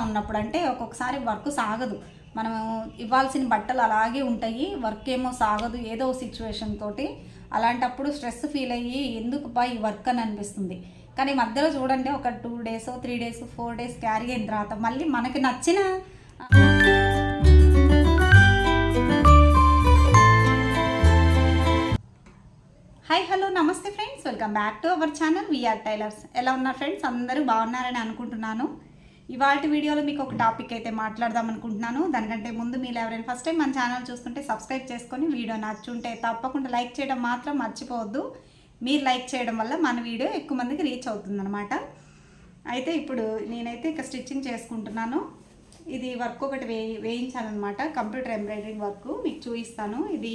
ఉన్నప్పుడు అంటే ఒక్కొక్కసారి వర్క్ సాగదు. మనం ఇవ్వాల్సిన బట్టలు అలాగే ఉంటాయి. వర్క్ ఏమో సాగదు. ఏదో సిచ్యువేషన్ తోటి అలాంటప్పుడు స్ట్రెస్ ఫీల్ అయ్యి ఎందుకు బా ఈ వర్క్ అని అనిపిస్తుంది. కానీ మధ్యలో చూడండి ఒక two days three days four days carry అయిన తర్వాత మళ్ళీ మనకి నచ్చిన hi hello namaste friends welcome back to our channel VR tailors ఎలా ఉన్నారు ఫ్రెండ్స్ అందరూ బాగున్నారని అనుకుంటున్నాను. ఇవాళ వీడియోలో మీకు ఒక టాపిక్ అయితే మాట్లాడదాం అనుకుంటున్నాను. దానికంటే ముందు మీరు ఎవరైనా ఫస్ట్ టైం మన ఛానల్ చూస్తుంటే సబ్స్క్రైబ్ చేసుకొని వీడియో నచ్చుంటే తప్పకుండా లైక్ చేయడం మాత్రం మర్చిపోవద్దు. మీరు లైక్ చేయడం వల్ల మన వీడియో ఎక్కువ మందికి రీచ్ అవుతుందన్నమాట. అయితే ఇప్పుడు నేనైతే ఇక స్టిచ్చింగ్ చేసుకుంటున్నాను. ఇది వర్క్ ఒకటి వే వేయించాలన్నమాట. కంప్యూటర్ ఎంబ్రాయిడరింగ్ వర్క్ మీకు చూపిస్తాను. ఇది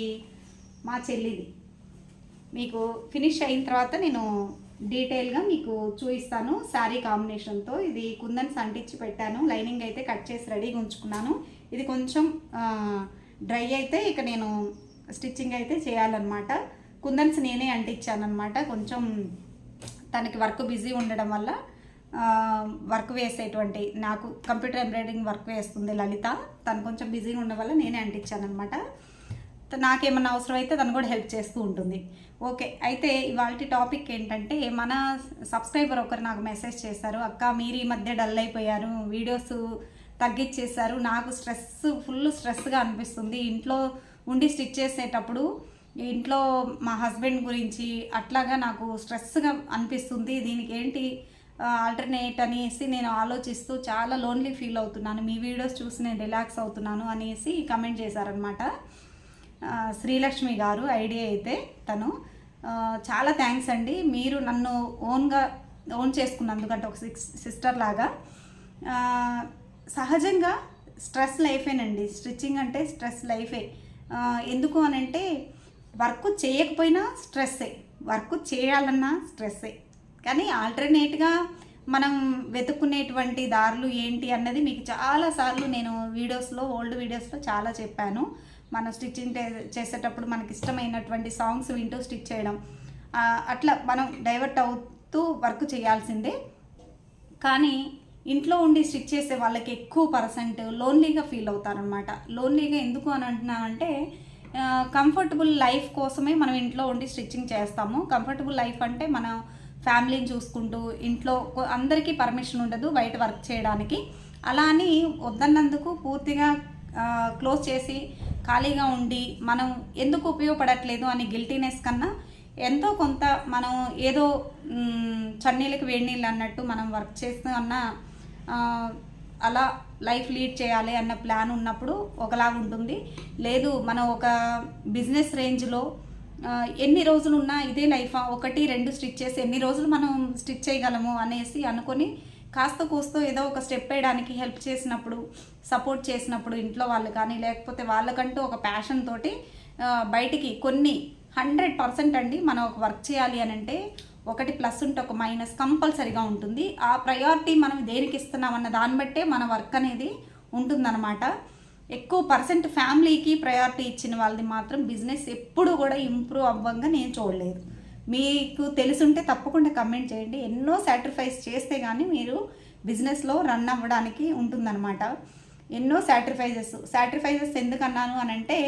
మా చెల్లిది. మీకు ఫినిష్ అయిన తర్వాత నేను డీటెయిల్గా మీకు చూపిస్తాను. శారీ కాంబినేషన్తో ఇది కుందన్స్ అంటించి పెట్టాను. లైనింగ్ అయితే కట్ చేసి రెడీగా ఉంచుకున్నాను. ఇది కొంచెం డ్రై అయితే ఇక నేను స్టిచ్చింగ్ అయితే చేయాలన్నమాట. కుందన్స్ నేనే అంటించానమాట కొంచెం తనకి వర్క్ బిజీ ఉండడం వల్ల వర్క్ వేసేటువంటి నాకు కంప్యూటర్ ఎంబ్రాయిడరింగ్ వర్క్ వేస్తుంది లలిత. తను కొంచెం బిజీగా ఉండడం వల్ల నేనే అంటించానమాట నాకేమన్నా అవసరం అయితే తను కూడా హెల్ప్ చేస్తూ ఉంటుంది. ఓకే అయితే ఇవాళ టాపిక్ ఏంటంటే మన సబ్స్క్రైబర్ ఒకరు నాకు మెసేజ్ చేశారు అక్క మీరు ఈ మధ్య డల్ అయిపోయారు వీడియోస్ తగ్గించేశారు నాకు స్ట్రెస్ ఫుల్ స్ట్రెస్గా అనిపిస్తుంది. ఇంట్లో ఉండి స్టిచ్ చేసేటప్పుడు ఇంట్లో మా హస్బెండ్ గురించి అట్లాగా నాకు స్ట్రెస్గా అనిపిస్తుంది. దీనికి ఏంటి ఆల్టర్నేట్ అనేసి నేను ఆలోచిస్తూ చాలా లోన్లీ ఫీల్ అవుతున్నాను. మీ వీడియోస్ చూసి నేను రిలాక్స్ అవుతున్నాను అనేసి కమెంట్ చేశారనమాట శ్రీలక్ష్మి గారు ఐడియా అయితే తను. చాలా థ్యాంక్స్ అండి. మీరు నన్ను ఓన్గా ఓన్ చేసుకున్నందుకు అంటే ఒక సిక్స్ సిస్టర్ లాగా. సహజంగా స్ట్రెస్ లైఫేనండి. స్టిచ్చింగ్ అంటే స్ట్రెస్ లైఫే. ఎందుకు అని అంటే వర్క్ చేయకపోయినా స్ట్రెస్సే. వర్క్ చేయాలన్నా స్ట్రెస్సే. కానీ ఆల్టర్నేట్గా మనం వెతుక్కునేటువంటి దారులు ఏంటి అన్నది మీకు చాలాసార్లు నేను వీడియోస్లో ఓల్డ్ వీడియోస్లో చాలా చెప్పాను. మనం స్టిచ్చింగ్ చేసేటప్పుడు మనకి ఇష్టమైనటువంటి సాంగ్స్ వింటూ స్టిచ్ చేయడం. అట్లా మనం డైవర్ట్ అవుతూ వర్క్ చేయాల్సిందే. కానీ ఇంట్లో ఉండి స్టిచ్ చేసే వాళ్ళకి ఎక్కువ పర్సెంట్ లోన్లీగా ఫీల్ అవుతారనమాట లోన్లీగా ఎందుకు అని అంటున్నానంటే కంఫర్టబుల్ లైఫ్ కోసమే మనం ఇంట్లో ఉండి స్టిచ్చింగ్ చేస్తాము. కంఫర్టబుల్ లైఫ్ అంటే మనం ఫ్యామిలీని చూసుకుంటూ ఇంట్లో అందరికీ పర్మిషన్ ఉండదు బయట వర్క్ చేయడానికి. అలా అని వద్దన్నందుకు పూర్తిగా క్లోజ్ చేసి ఖాళీగా ఉండి మనం ఎందుకు ఉపయోగపడట్లేదు అని గిల్టీనెస్ కన్నా ఎంతో కొంత మనం ఏదో చన్నీళ్ళకి వేడి నీళ్ళు అన్నట్టు మనం వర్క్ చేస్తూ అన్న అలా లైఫ్ లీడ్ చేయాలి అన్న ప్లాన్ ఉన్నప్పుడు ఒకలా ఉంటుంది. లేదు మనం ఒక బిజినెస్ రేంజ్లో ఎన్ని రోజులు ఉన్నా ఇదే లైఫా ఒకటి రెండు స్టిచ్ చేసి ఎన్ని రోజులు మనం స్టిచ్ చేయగలము అనేసి అనుకొని కాస్త కూస్తో ఏదో ఒక స్టెప్ వేయడానికి హెల్ప్ చేసినప్పుడు సపోర్ట్ చేసినప్పుడు ఇంట్లో వాళ్ళు కానీ లేకపోతే వాళ్ళకంటూ ఒక ప్యాషన్ తోటి బయటికి కొన్ని హండ్రెడ్ పర్సెంట్ అండి మనం ఒక వర్క్ చేయాలి అని అంటే ఒకటి ప్లస్ ఉంటే ఒక మైనస్ కంపల్సరీగా ఉంటుంది. ఆ ప్రయారిటీ మనం దేనికి ఇస్తున్నాం అన్న దాన్ని బట్టే మన వర్క్ అనేది ఉంటుందన్నమాట. ఎక్కువ పర్సెంట్ ఫ్యామిలీకి ప్రయారిటీ ఇచ్చిన వాళ్ళది మాత్రం బిజినెస్ ఎప్పుడు కూడా ఇంప్రూవ్ అవ్వంగా నేను చూడలేదు. మీకు తెలుసుంటే తప్పకుండా కమెంట్ చేయండి. ఎన్నో సాక్రిఫైస్ చేస్తే కానీ మీరు బిజినెస్లో రన్ అవ్వడానికి ఉంటుందన్నమాట. ఎన్నో సాక్రిఫైజెస్ సాక్రిఫైజెస్ ఎందుకన్నాను అని అంటే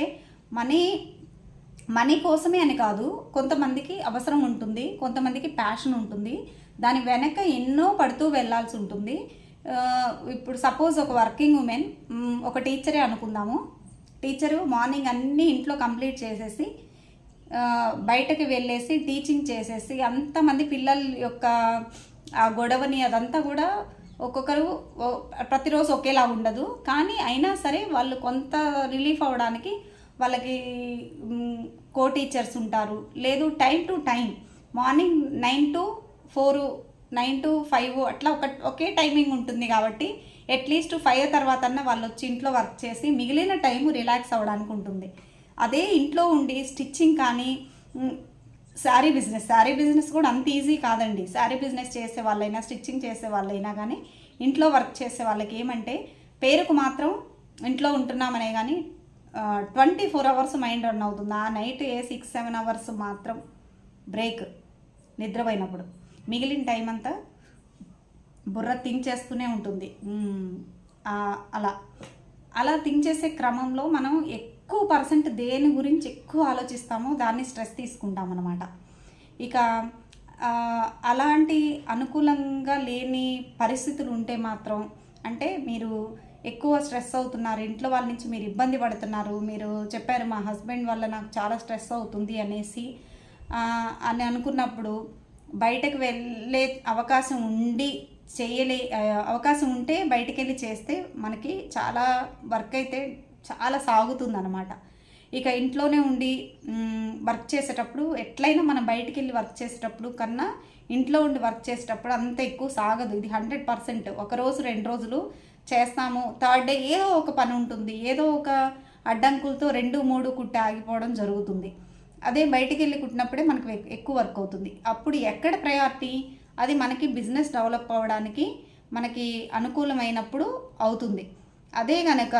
మనీ మనీ కోసమే అని కాదు కొంతమందికి అవసరం ఉంటుంది కొంతమందికి ప్యాషన్ ఉంటుంది. దాని వెనక ఎన్నో పడుతూ వెళ్ళాల్సి ఉంటుంది. ఇప్పుడు సపోజ్ ఒక వర్కింగ్ ఉమెన్ ఒక టీచరే అనుకుందాము. టీచరు మార్నింగ్ అన్నీ ఇంట్లో కంప్లీట్ చేసేసి బయటకు వెళ్ళేసి టీచింగ్ చేసేసి అంతమంది పిల్లల యొక్క ఆ గొడవని అదంతా కూడా ఒక్కొక్కరు ప్రతిరోజు ఒకేలా ఉండదు. కానీ అయినా సరే వాళ్ళు కొంత రిలీఫ్ అవ్వడానికి వాళ్ళకి కో టీచర్స్ ఉంటారు. లేదు time to time morning nine to four nine to five అట్లా ఒక ఒకే టైమింగ్ ఉంటుంది కాబట్టి అట్లీస్ట్ ఫైవ్ తర్వాత వాళ్ళు వచ్చి ఇంట్లో వర్క్ చేసి మిగిలిన టైం రిలాక్స్ అవ్వడానికి ఉంటుంది. అదే ఇంట్లో ఉండి స్టిచ్చింగ్ కానీ శారీ బిజినెస్ శారీ బిజినెస్ కూడా అంత ఈజీ కాదండి. శారీ బిజినెస్ చేసే వాళ్ళైనా స్టిచ్చింగ్ చేసే వాళ్ళైనా కానీ ఇంట్లో వర్క్ చేసే వాళ్ళకి ఏమంటే పేరుకు మాత్రం ఇంట్లో ఉంటున్నామనే కానీ twenty four hours mind run అవుతుంది. ఆ night a six seven hours మాత్రం బ్రేక్ నిద్రపోయినప్పుడు. మిగిలిన టైం అంతా బుర్ర థింక్ చేస్తూనే ఉంటుంది. అలా. అలా థింక్ చేసే క్రమంలో మనం ఎక్కువ పర్సెంట్ దేని గురించి ఎక్కువ ఆలోచిస్తామో దాన్ని స్ట్రెస్ తీసుకుంటాం అనమాట ఇక అలాంటి అనుకూలంగా లేని పరిస్థితులు ఉంటే మాత్రం అంటే మీరు ఎక్కువ స్ట్రెస్ అవుతున్నారు ఇంట్లో వాళ్ళ నుంచి మీరు ఇబ్బంది పడుతున్నారు మీరు చెప్పారు మా హస్బెండ్ వల్ల నాకు చాలా స్ట్రెస్ అవుతుంది అనేసి అని అనుకున్నప్పుడు బయటకు వెళ్ళే అవకాశం ఉండి చేయలే అవకాశం ఉంటే బయటకు వెళ్ళి చేస్తే మనకి చాలా వర్క్ అయితే చాలా సాగుతుంది అనమాట ఇక ఇంట్లోనే ఉండి వర్క్ చేసేటప్పుడు ఎట్లయినా మనం బయటికి వెళ్ళి వర్క్ చేసేటప్పుడు కన్నా ఇంట్లో ఉండి వర్క్ చేసేటప్పుడు అంత ఎక్కువ సాగదు. ఇది హండ్రెడ్ పర్సెంట్. ఒక రోజు రెండు రోజులు చేస్తాము. థర్డ్ డే ఏదో ఒక పని ఉంటుంది. ఏదో ఒక అడ్డంకులతో రెండు మూడు కుట్టి ఆగిపోవడం జరుగుతుంది. అదే బయటికి వెళ్ళి కుట్టినప్పుడే మనకు ఎక్కువ వర్క్ అవుతుంది. అప్పుడు ఎక్కడ ప్రయారిటీ? అది మనకి బిజినెస్ డెవలప్ అవ్వడానికి మనకి అనుకూలమైనప్పుడు అవుతుంది. అదే గనక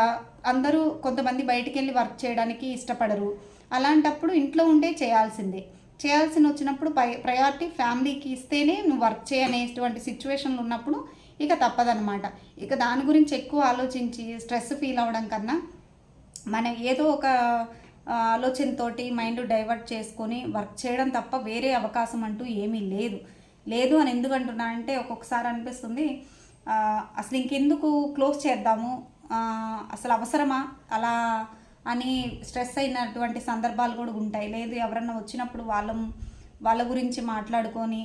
అందరూ కొంతమంది బయటికి వెళ్ళి వర్క్ చేయడానికి ఇష్టపడరు. అలాంటప్పుడు ఇంట్లో ఉండే చేయాల్సిందే. చేయాల్సిన వచ్చినప్పుడు పై ప్రయారిటీ ఫ్యామిలీకి ఇస్తేనే నువ్వు వర్క్ చేయనేటువంటి సిచ్యువేషన్లు ఉన్నప్పుడు ఇక తప్పదనమాట ఇక దాని గురించి ఎక్కువ ఆలోచించి స్ట్రెస్ ఫీల్ అవ్వడం కన్నా మనం ఏదో ఒక ఆలోచనతోటి మైండ్ డైవర్ట్ చేసుకొని వర్క్ చేయడం తప్ప వేరే అవకాశం అంటూ ఏమీ లేదు. లేదు అని ఎందుకంటున్నా అంటే ఒక్కొక్కసారి అనిపిస్తుంది అసలు ఇంకెందుకు క్లోజ్ చేద్దాము? అసలు అవసరమా? అలా అని స్ట్రెస్ అయినటువంటి సందర్భాలు కూడా ఉంటాయి. లేదు ఎవరన్నా వచ్చినప్పుడు వాళ్ళ వాళ్ళ గురించి మాట్లాడుకొని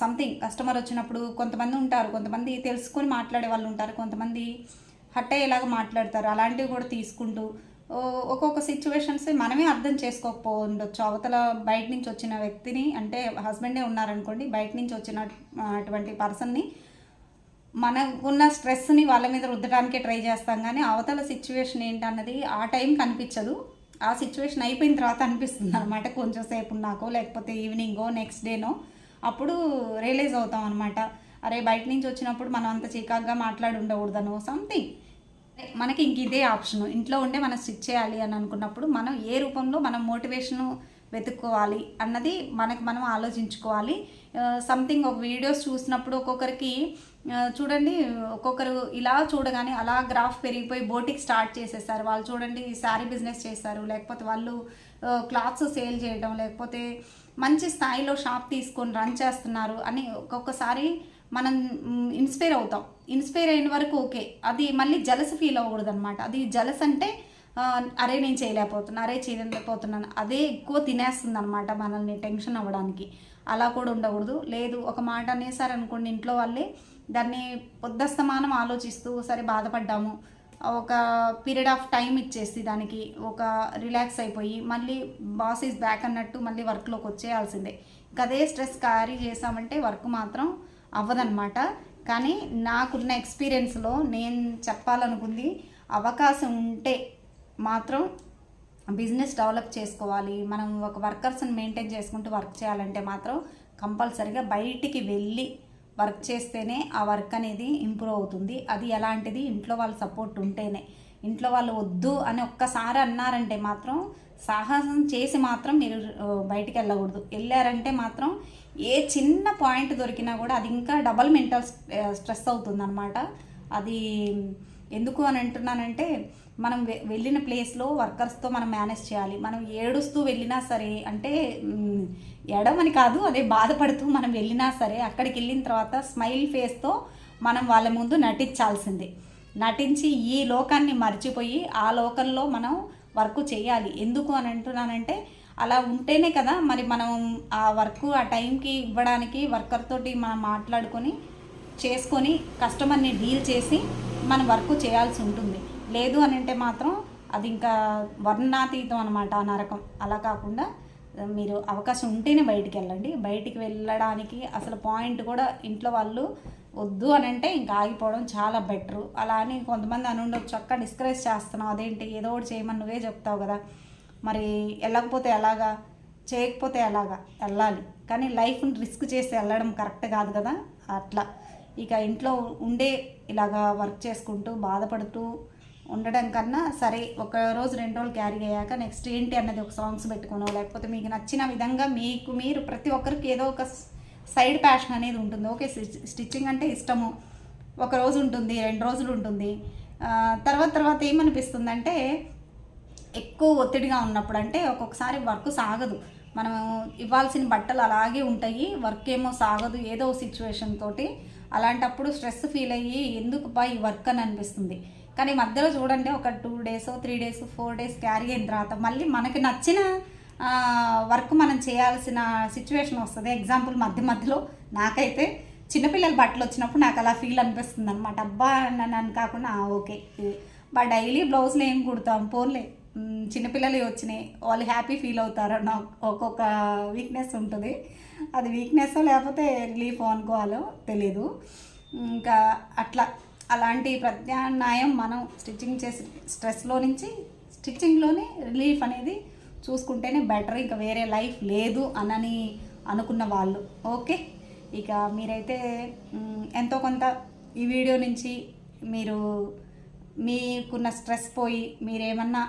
సంథింగ్ కస్టమర్ వచ్చినప్పుడు కొంతమంది ఉంటారు. కొంతమంది తెలుసుకొని మాట్లాడే వాళ్ళు ఉంటారు. కొంతమంది హట్ అయ్యేలాగా మాట్లాడతారు. అలాంటివి కూడా తీసుకుంటూ ఒక్కొక్క సిచ్యువేషన్స్ మనమే అర్థం చేసుకోకపో ఉండొచ్చు అవతల బయట నుంచి వచ్చిన వ్యక్తిని అంటే హస్బెండే ఉన్నారనుకోండి బయట నుంచి వచ్చిన అటువంటి పర్సన్ని మనకున్న స్ట్రెస్ని వాళ్ళ మీద రుద్దడానికే ట్రై చేస్తాం కానీ అవతల సిచ్యువేషన్ ఏంటన్నది ఆ టైం కనిపించదు. ఆ సిచ్యువేషన్ అయిపోయిన తర్వాత అనిపిస్తుంది అనమాట కొంచెం సేపు ఉన్నాకో లేకపోతే ఈవినింగో నెక్స్ట్ డేనో. అప్పుడు రియలైజ్ అవుతాం అనమాట అరే బయట నుంచి వచ్చినప్పుడు మనం అంత చికాగ్గా మాట్లాడి ఉండకూడదనో సంథింగ్. మనకి ఇంక ఇదే ఆప్షన్. ఇంట్లో ఉండే మనం స్టిచ్ చేయాలి అని అనుకున్నప్పుడు మనం ఏ రూపంలో మనం మోటివేషన్ వెతుక్కోవాలి అన్నది మనకు మనం ఆలోచించుకోవాలి. సంథింగ్ ఒక వీడియోస్ చూసినప్పుడు ఒక్కొక్కరికి చూడండి ఒక్కొక్కరు ఇలా చూడగానే అలా గ్రాఫ్ పెరిగిపోయి బోటిక్ స్టార్ట్ చేసేస్తారు. వాళ్ళు చూడండి శారీ బిజినెస్ చేస్తారు. లేకపోతే వాళ్ళు క్లాత్స్ సేల్ చేయడం లేకపోతే మంచి స్థాయిలో షాప్ తీసుకొని రన్ చేస్తున్నారు అని ఒక్కొక్కసారి మనం ఇన్స్పైర్ అవుతాం. ఇన్స్పైర్ అయిన వరకు ఓకే అది మళ్ళీ జలస్ ఫీల్ అవ్వకూడదు అనమాట అది జలస్ అంటే అరే నేను చేయలేకపోతున్నా అరే చేయలేకపోతున్నాను. అదే ఎక్కువ తినేస్తుంది అనమాట మనల్ని టెన్షన్ అవ్వడానికి. అలా కూడా ఉండకూడదు. లేదు ఒక మాట అనేసారనుకోండి ఇంట్లో వాళ్ళే దాన్ని పొద్దస్తమానం ఆలోచిస్తూ సరే బాధపడ్డాము ఒక పీరియడ్ ఆఫ్ టైం ఇచ్చేసి దానికి ఒక రిలాక్స్ అయిపోయి మళ్ళీ బాస్ ఈజ్ బ్యాక్ అన్నట్టు మళ్ళీ వర్క్లోకి వచ్చేయాల్సిందే. అదే స్ట్రెస్ క్యారీ చేసామంటే వర్క్ మాత్రం అవ్వదనమాట కానీ నాకున్న ఎక్స్పీరియన్స్లో నేను చెప్పాలనుకుంది అవకాశం ఉంటే మాత్రం బిజినెస్ డెవలప్ చేసుకోవాలి. మనం ఒక వర్కర్స్ని మెయింటైన్ చేసుకుంటూ వర్క్ చేయాలంటే మాత్రం కంపల్సరిగా బయటికి వెళ్ళి వర్క్ చేస్తేనే ఆ వర్క్ అనేది ఇంప్రూవ్ అవుతుంది. అది ఎలాంటిది? ఇంట్లో వాళ్ళ సపోర్ట్ ఉంటేనే. ఇంట్లో వాళ్ళు వద్దు అని ఒక్కసారి అన్నారంటే మాత్రం సాహసం చేసి మాత్రం మీరు బయటికి వెళ్ళకూడదు. వెళ్ళారంటే మాత్రం ఏ చిన్న పాయింట్ దొరికినా కూడా అది ఇంకా డబల్ మెంటల్ స్ట్రెస్ అవుతుంది అది ఎందుకు అని అంటున్నానంటే మనం వె- వెళ్ళిన ప్లేస్లో వర్కర్స్తో మనం మేనేజ్ చేయాలి. మనం ఏడుస్తూ వెళ్ళినా సరే అంటే మ్, ఎడమని కాదు అదే బాధపడుతూ మనం వెళ్ళినా సరే అక్కడికి వెళ్ళిన తర్వాత స్మైల్ ఫేస్తో మనం వాళ్ళ ముందు నటించాల్సిందే. నటించి ఈ లోకాన్ని మర్చిపోయి ఆ లోకంలో మనం వర్క్ చేయాలి. ఎందుకు అని అంటున్నానంటే అలా ఉంటేనే కదా మరి మనం ఆ వర్క్ ఆ టైంకి ఇవ్వడానికి వర్కర్ తోటి మనం మాట్లాడుకొని చేసుకొని కస్టమర్ని డీల్ చేసి మనం వర్క్ చేయాల్సి ఉంటుంది. లేదు అని అంటే మాత్రం అది ఇంకా వర్ణాతీతం అనమాట ఆ నరకం. అలా కాకుండా మీరు అవకాశం ఉంటేనే బయటికి వెళ్ళండి. బయటికి వెళ్ళడానికి అసలు పాయింట్ కూడా ఇంట్లో వాళ్ళు వద్దు అని అంటే ఇంకా ఆగిపోవడం చాలా బెటరు. అలా అని కొంతమంది అని ఉండొచ్చు. అక్క డిస్కరేజ్ చేస్తున్నావు అదేంటి? ఏదో ఒకటి చేయమని నువ్వే చెప్తావు కదా. మరి వెళ్ళకపోతే ఎలాగా? చేయకపోతే ఎలాగా? వెళ్ళాలి. కానీ లైఫ్ని రిస్క్ చేసి వెళ్ళడం కరెక్ట్ కాదు కదా. అట్లా. ఇక ఇంట్లో ఉండే ఇలాగా వర్క్ చేసుకుంటూ బాధపడుతూ ఉండడం కన్నా సరే ఒక రోజు రెండు రోజులు క్యారీ అయ్యాక నెక్స్ట్ ఏంటి అన్నది ఒక సాంగ్స్ పెట్టుకోనో లేకపోతే మీకు నచ్చిన విధంగా మీకు మీరు ప్రతి ఒక్కరికి ఏదో ఒక సైడ్ ప్యాషన్ అనేది ఉంటుంది. ఓకే స్టిచ్చింగ్ అంటే ఇష్టము. ఒక రోజు ఉంటుంది రెండు రోజులు ఉంటుంది. తర్వాత తర్వాత తర్వాత ఏమనిపిస్తుందంటే ఎక్కువ ఒత్తిడిగా ఉన్నప్పుడు అంటే ఒక్కొక్కసారి వర్క్ సాగదు. మనం ఇవ్వాల్సిన బట్టలు అలాగే ఉంటాయి. వర్క్ ఏమో సాగదు. ఏదో సిచ్యువేషన్ తోటి అలాంటప్పుడు స్ట్రెస్ ఫీల్ అయ్యి ఎందుకు బా ఈ వర్క్ అని అనిపిస్తుంది. కానీ మధ్యలో చూడండి ఒక two days three days four days carry అయిన తర్వాత మళ్ళీ మనకి నచ్చిన వర్క్ మనం చేయాల్సిన సిచ్యువేషన్ వస్తుంది. ఎగ్జాంపుల్ మధ్య మధ్యలో నాకైతే చిన్నపిల్లల బట్టలు వచ్చినప్పుడు నాకు అలా ఫీల్ అనిపిస్తుంది అనమాట అబ్బా నన్ను కాకుండా ఓకే. బా డైలీ బ్లౌజ్లు ఏం కుడతాం? పోన్లే. చిన్నపిల్లలు వచ్చినాయి. వాళ్ళు హ్యాపీ ఫీల్ అవుతారు. నాకు ఒక్కొక్క వీక్నెస్ ఉంటుంది. అది వీక్నెస్ లేకపోతే రిలీఫ్ అనుకోవాలో తెలీదు. ఇంకా అట్లా. అలాంటి ప్రత్యామ్నాయం మనం స్టిచ్చింగ్ చేసి స్ట్రెస్లో నుంచి స్టిచ్చింగ్లోనే రిలీఫ్ అనేది చూసుకుంటేనే బెటర్ ఇంకా వేరే లైఫ్ లేదు అనని అనుకున్న వాళ్ళు. ఓకే? ఇక మీరైతే ఎంతో కొంత ఈ వీడియో నుంచి మీరు మీకున్న స్ట్రెస్ పోయి మీరేమన్నా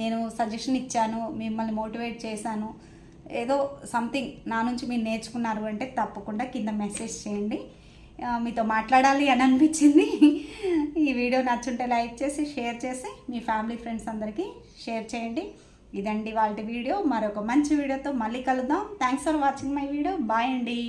నేను సజెషన్ ఇచ్చాను మిమ్మల్ని మోటివేట్ చేశాను ఏదో సంథింగ్ నా నుంచి మీరు నేర్చుకున్నారు అంటే తప్పకుండా కింద మెసేజ్ చేయండి. మీతో మాట్లాడాలి అని అనిపించింది. ఈ వీడియో నచ్చుంటే లైక్ చేసి షేర్ చేసి మీ ఫ్యామిలీ ఫ్రెండ్స్ అందరికీ షేర్ చేయండి. ఇదండి వాళ్ళ వీడియో. మరొక మంచి వీడియోతో మళ్ళీ కలుద్దాం. Thanks for watching my video bye అండి.